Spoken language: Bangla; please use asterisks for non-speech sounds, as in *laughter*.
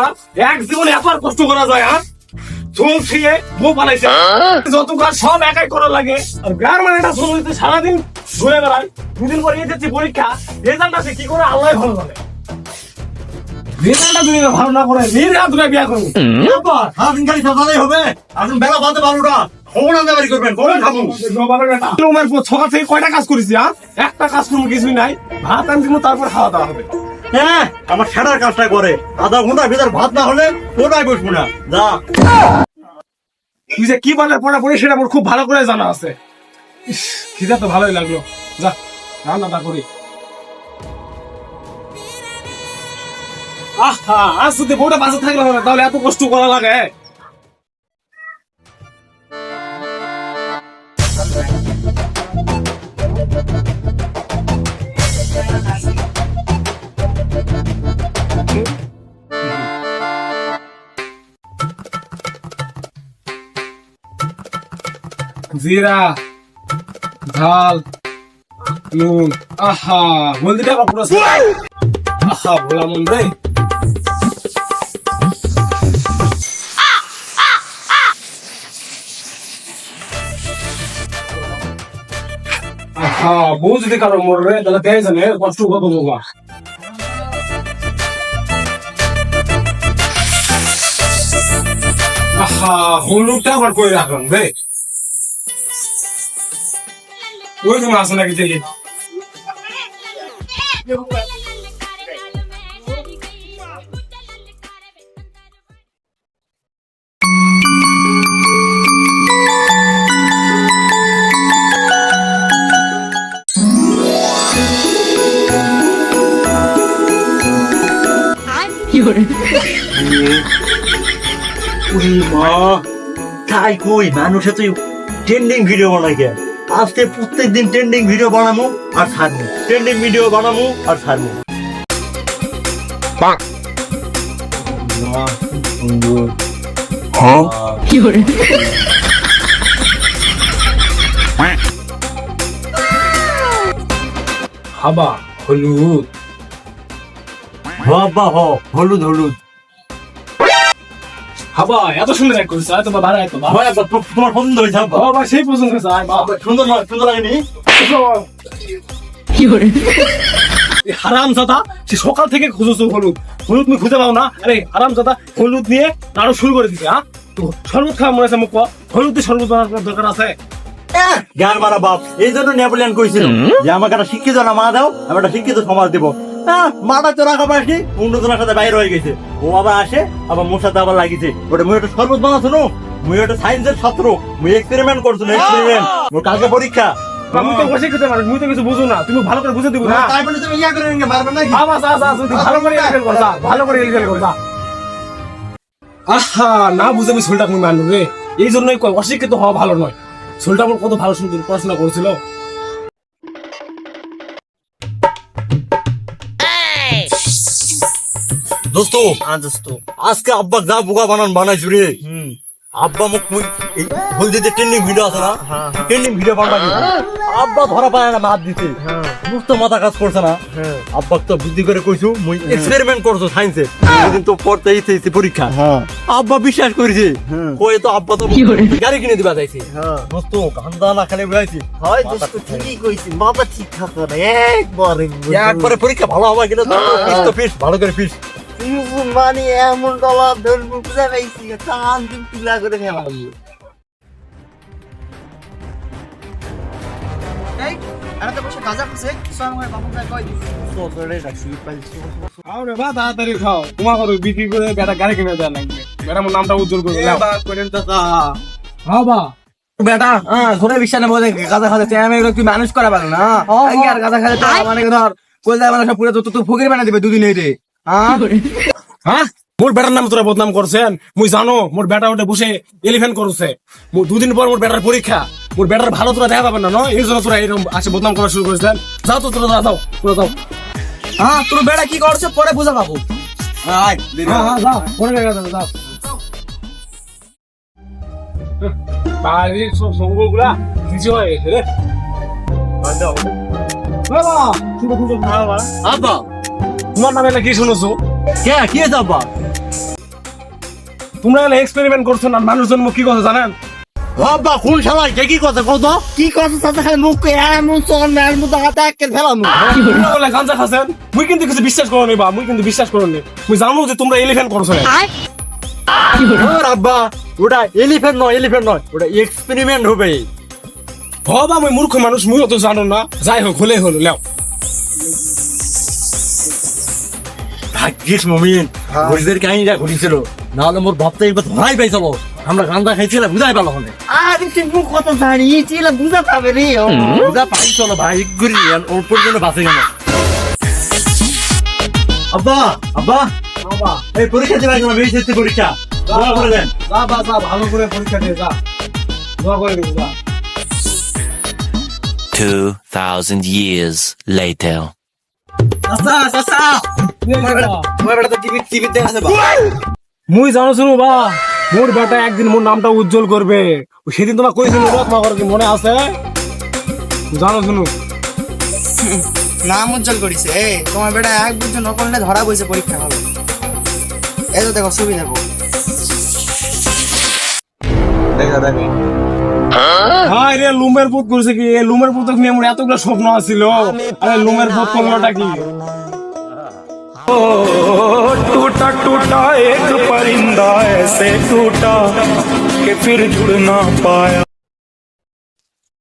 বলা এক জীবনে এত কষ্ট করা যায় হ্যাঁ? চুল ছিঁড়ে বউ পালাইছে যত কাজ সব একাই করা লাগে আর গার মানে এটা শুরু হইতে সারাদিন ঘুরে বেড়ায়। দুদিন পরে এসেছি পরীক্ষা রেজাল্ট আছে কি করে আল্লাহ ভালো জানে। রেজাল্টটা যদি ভালো না করে মেয়ের হাত বিয়া করব। ব্যাপার সারাদিন খালি সাজালেই হবে। এখন বেলা বাজে বারোটা। কখন আনতে বাড়ি করবেন কখন খাব তোমার পর থেকে কয়টা কাজ করেছি হ্যাঁ? একটা কাজ করব কিছুই নাই। ভাত আনছি তারপর খাওয়া দাওয়া হবে। হ্যাঁ আমার সেটার কাজটা করে। আধা ঘণ্টার ভিতর ভাত না হলে কোনায় বসবো না? যা। তুই যে কি পড়া পড়ি সেটা আমার খুব ভালো করে জানা আছে। খিদা তো ভালোই লাগল। যা, রান্নাটা করি। আহা, আজ যদি বউটা বাসে থাকলে হবে তাহলে এত কষ্ট করা লাগে। জিরা ঝাল নুন আহা হলদিটা পুরো আহা ভোলা মন রে। আহা বউ যদি কারও মরবে তাহলে দেয় জানে কষ্ট কত বাবা আহা হলুদটা আবার করে রাখলাম রে? ওই তুমি আসো নাকি দেখি। উরি মা। তাই কই? মানুষে তুই ট্রেন্ডিং ভিডিও বানাই কে আজকে প্রত্যেক দিন ট্রেন্ডিং ভিডিও বানামু আর ছাড়মু। ট্রেন্ডিং ভিডিও বানামু আর ছাড়মু। মা, সুন্দর। হাবা হলুদ। বাবা হ হলুদ হলুদ। হাবা এত সুন্দর এক করেছে এত ভালো এত ভালো ভাই একবার তো- তোমার পছন্দ হয়েছে আব্বা? বাবা সেই পছন্দ করেছে আয় বাবা সুন্দর নয় সুন্দর লাগেনি এই হারাম জাদা সে সকাল থেকে খুঁজেছো হলুদ। হলুদ তুমি খুঁজে পাও না। আরে হারাম জাদা হলুদ নিয়ে নাড়ু শুরু করে দিছে হ্যাঁ? তো শরবত খাওয়া মনে আছে মুখ হলুদ দিয়ে শরবত বানানোর দরকার আছে? জ্ঞান মারা বাপ এই জন্য নেপোলিয়ান কইছিল যে আমাকে একটা শিক্ষিত না মা দাও আমি একটা শিক্ষিত সমাজ দেবো। মাটা রাখা পারছি অন্যজনের সাথে বাইরে হয়ে গেছে। ও আবার আসে আবার মোর সাথে আবার লাগিছে। ওটা মুই একটা শরবত বানাছো নো মুই একটা সায়েন্সের ছাত্র। মুই এক্সপেরিমেন্ট করছ এক্সপেরিমেন্ট মোর কালকে পরীক্ষা। আমি তো পারি তুমি তো কিছু বুঝো না। তুমি ভালো করে বুঝে দিব না। তাই বলে তুমি ইয়া করে নিয়ে মারবে নাকি? ভালো করে এলিফেল করছা ভালো করে করছা আহা না বুঝে আমি তুমি মানলো রে। এই জন্যই কয় অশিক্ষিত হওয়া ভালো নয়। আমার কত ভালো সুন্দর পড়াশোনা করেছিল। দোস্ত আজকে আব্বা যা বোকা বানান বানাইছু রে। আব্বা মুখ মুই এই হলদিতে ট্রেন্ডিং ভিডিও আছে না ট্রেন্ডিং ভিডিও বানাবি। আব্বা ধরা পায় না মাত দিতে। মুখ তো মাথা কাজ করছে না। আব্বা তো বুদ্ধি করে কইছু মুই এক্সপেরিমেন্ট করছ সায়েন্সে সেদিন তো পড়তে ইচ্ছে ইচ্ছে পরীক্ষা। আব্বা বিশ্বাস করেছে। কই তো আব্বা তো গাড়ি কিনে দিবা যাইছে। দোস্ত গান্দা না খালি বেড়াইছি হয় দোস্ত ঠিকই কইছি। মাথা ঠিক থাকো না একবারে একবারে পরীক্ষা ভালো হবে কিনা পিস তো পিস ভালো করে পিস। মানে এমন বুঝা পাইছি দিন তুলা করে তাড়াতাড়ি খাও। তোমার বিক্রি করে বেটা গাড়ি কিনে দেওয়া লাগবে। বেটা আমার নামটা উজ্জ্বল করে হ্যাঁ বা। বেটা হ্যাঁ বিশ্বাস খাতে আমি তুই মানুষ করা পারো না? খাতে মানে ধর কলজা মানে সব পুরো তো তুই ফকির বানা দিবে দুদিন রে। হ্যাঁ? হ্যাঁ? মোর বেটার নাম তোরা বদনাম করছেন মুই জানো মোর বেটা ওটা বসে এলিফেন্ট করছে মোর দুদিন পর মোর বেটার পরীক্ষা মোর বেটার ভালো তোরা দেখা পাবেন না নয় এই জন্য তোরা এরকম আসে বদনাম করা শুরু করেছেন যাও তো তোরা যাও তোরা যাও। হ্যাঁ তোর বেটা কি করছে পরে বুঝা পাবো। আয় হ্যাঁ হ্যাঁ যাও পরে যাও। বাড়ির সব সঙ্গগুলা কিছু হয়ে গেছে রে। বাবা শুনো শুনো আব্বা। তোমার নামে না কি শুনেছো? কে কি হয়েছে আব্বা? তোমরা এক্সপেরিমেন্ট করছ না মানুষজন মুখ কি কথা জানেন? আব্বা কোন শালাই কে কি কথা কত কি কথা মুখ এমন চল না হাতে একের *laughs* বলে গাঞ্জা খাচ্ছেন মুই কিন্তু কিছু বিশ্বাস করো নি বা মুই কিন্তু বিশ্বাস করো নি মুই জানো যে তোমরা এলিফ্যান্ট করছ আব্বা ওটা এলিফ্যান্ট নয় এলিফ্যান্ট নয় ওটা এক্সপেরিমেন্ট হবে হ বা মুই মূর্খ মানুষ মুইও তো জানো না। যাই হোক হলে হলো লেও। ভাগ্যিস মমিন ঘড়িদের কাহিনীটা ঘটিছিল। নাহলে মোর ভাবতে একবার ধরাই পাইছিল। আমরা গান্দা খাইছিলাম বুঝাই পেল হলে আরে তুই মুখ কথা জানি ছিল বুঝা পাবে রে। বুঝা পাইছিল ভাই ঘুরি ওর পর্যন্ত বাঁচে গেল। আব্বা আব্বা। বাবা এই পরীক্ষা দিবার জন্য বেরিয়েছে পরীক্ষা। দোয়া করে দেন। যা বা যা ভালো করে পরীক্ষা দিয়ে যা। দোয়া করে দিবি যা। 2,000 years later. চাচা বেটা তো টিভি টিভি দেখা যাবে মুই জানো শুনো বা মোর বেটা একদিন মোর নামটা উজ্জ্বল করবে ও সেদিন তোমার কইছিল না তোমার কি মনে আছে? জানো শুনো নাম উজ্জ্বল করিছে এ তোমার বেটা এক বুঝছ নকললে ধরা বইছে পরীক্ষা হলো এই তো দেখো ছবি দেখো দেখো দেখো হাই রে লুমের পুত করছে কি এই লুমের পুতক নিয়ে মোর এতগুলো স্বপ্ন আছিল আরে লুমের পুত করলোটা কি टूटा टूटा एक परिंदा ऐसे टूटा कि फिर जुड़ ना पाया